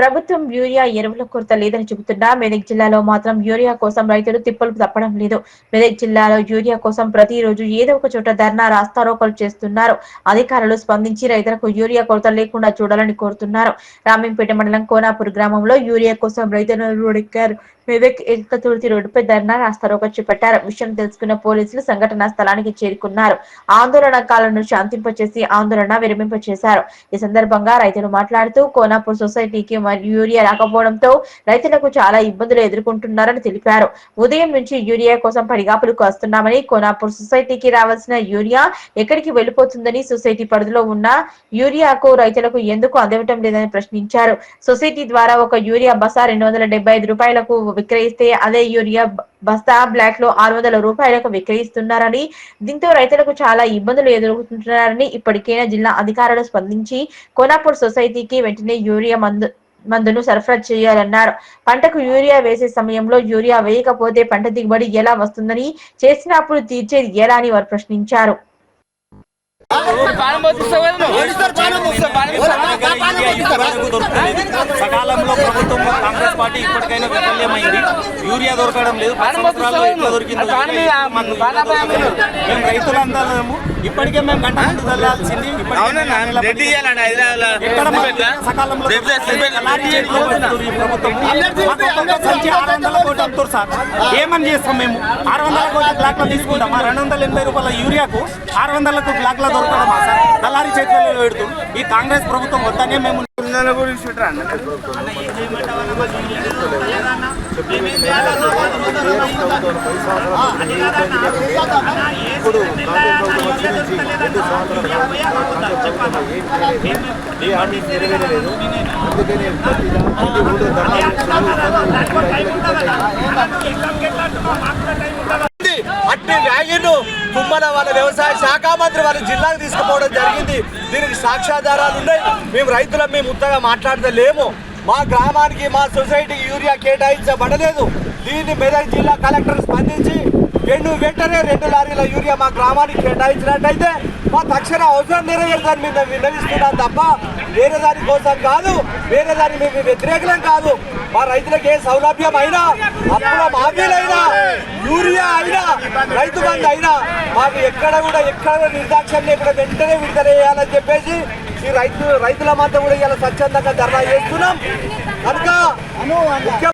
ప్రభుత్వం యూరియా ఎరువుల కొరత లేదని చెబుతున్నా. మెదక్ జిల్లాలో మాత్రం యూరియా కోసం రైతులు తిప్పలు తప్పడం లేదు. మెదక్ జిల్లాలో యూరియా కోసం ప్రతిరోజు ఏదో ఒక చోట ధర్నా రాస్తారోకలు చేస్తున్నారు. అధికారులు స్పందించి రైతులకు యూరియా కొరత లేకుండా చూడాలని కోరుతున్నారు. రామింపేట మండలం కోనాపూర్ గ్రామంలో యూరియా కోసం రైతులు రోడ్డెక్కారు మెదక్ ఏకతుర్తి రోడ్డుపై ధర్నా రాస్తారోక చేపట్టారు. విషయం తెలుసుకున్న పోలీసులు సంఘటనా స్థలానికి చేరుకున్నారు. ఆందోళనకాలను శాంతింపచేసి ఆందోళన విరమింపచేశారు. ఈ సందర్భంగా రైతులు మాట్లాడుతూ కోనాపూర్ సొసైటీకి మరియు యూరియా రాకపోవడంతో రైతులకు చాలా ఇబ్బందులు ఎదుర్కొంటున్నారని తెలిపారు. ఉదయం నుంచి యూరియా కోసం పడిగాపులు వస్తున్నామని కోనాపూర్ సొసైటీకి రావాల్సిన యూరియా ఎక్కడికి వెళ్ళిపోతుందని సొసైటీ పరిధిలో ఉన్న యూరియాకు రైతులకు ఎందుకు అందవటం లేదని ప్రశ్నించారు. సొసైటీ ద్వారా ఒక యూరియా బస రెండు వందల డెబ్బై ఐదు రూపాయలకు విక్రయిస్తే అదే యూరియా బస్తా బ్లాక్లో ఆరు వందల రూపాయలకు విక్రయిస్తున్నారని దీంతో రైతులకు చాలా ఇబ్బందులు ఎదుర్కొంటున్నారని ఇప్పటికైనా జిల్లా అధికారులు స్పందించి కోనాపూర్ సొసైటీకి వెంటనే యూరియా మందు మందును సరఫరా చేయాలన్నారు. పంటకు యూరియా వేసే సమయంలో యూరియా వేయకపోతే పంట దిగుబడి ఎలా వస్తుందని చేసినప్పుడు తీర్చేది ఎలా అని వారు ప్రశ్నించారు. సకాలంలో ప్రభుత్వం కాంగ్రెస్ పార్టీ ఇప్పటికైనా విఫల్యమైంది యూరియా దొరకడం లేదు పది సంవత్సరాలు ఎట్లా దొరికిందో. మేము రైతులందరము ఇప్పటికే మేము గంట ముందు చల్లాల్సింది? సకాలంలో ఏమని చేస్తాం మేము ఆరు వందల కోట్ల బ్లాక్లో తీసుకుంటామా రెండు వందల ఎనభై రూపాయల యూరియాకు ఆరు వందలకు బ్లాక్లో దొరకడమా సార్ దళారి చేతిలో పెడుతూ ఈ కాంగ్రెస్ ప్రభుత్వం వద్దనే మేము గురించి? ఇప్పుడు రెండు సంవత్సరాలు ఏ హామీ నెరవేరలేదు అందుకని ప్రతి ఊళ్ళో. అట్టి వ్యాగిను తుమ్మల వాళ్ళ వ్యవసాయ శాఖ మంత్రి వాళ్ళ జిల్లాకు తీసుకుపోవడం జరిగింది. దీనికి సాక్ష్యాధారాలు ఉన్నాయి. మేము రైతులం మేము ఉత్తగా మాట్లాడలేము మా గ్రామానికి మా సొసైటీకి యూరియా కేటాయించబడలేదు. దీన్ని మెదక్ జిల్లా కలెక్టర్ స్పందించి రెండు వెంటనే రెండు లారీల యూరియా మా గ్రామానికి కేటాయించినట్టయితే మా తక్షణ అవసరం నెరవేరుతాను మీద విన్నవిస్తున్నాను తప్ప వేరే దాని కోసం కాదు వేరే దాని మీకు వ్యతిరేకలం కాదు. మా రైతులకు ఏ సౌలభ్యం అయినా అప్పుల మాఫీలైనా యూరియా అయినా రైతు బంధు అయినా మాకు ఎక్కడ కూడా ఎక్కడ కూడా నిర్దాక్ష్యం లేకుండా వెంటనే విడుదల చేయాలని చెప్పేసి ఈ రైతు రైతుల మధ్య కూడా ఇలా స్వచ్ఛందంగా ధర్నా చేస్తున్నాం. కనుక ముఖ్యం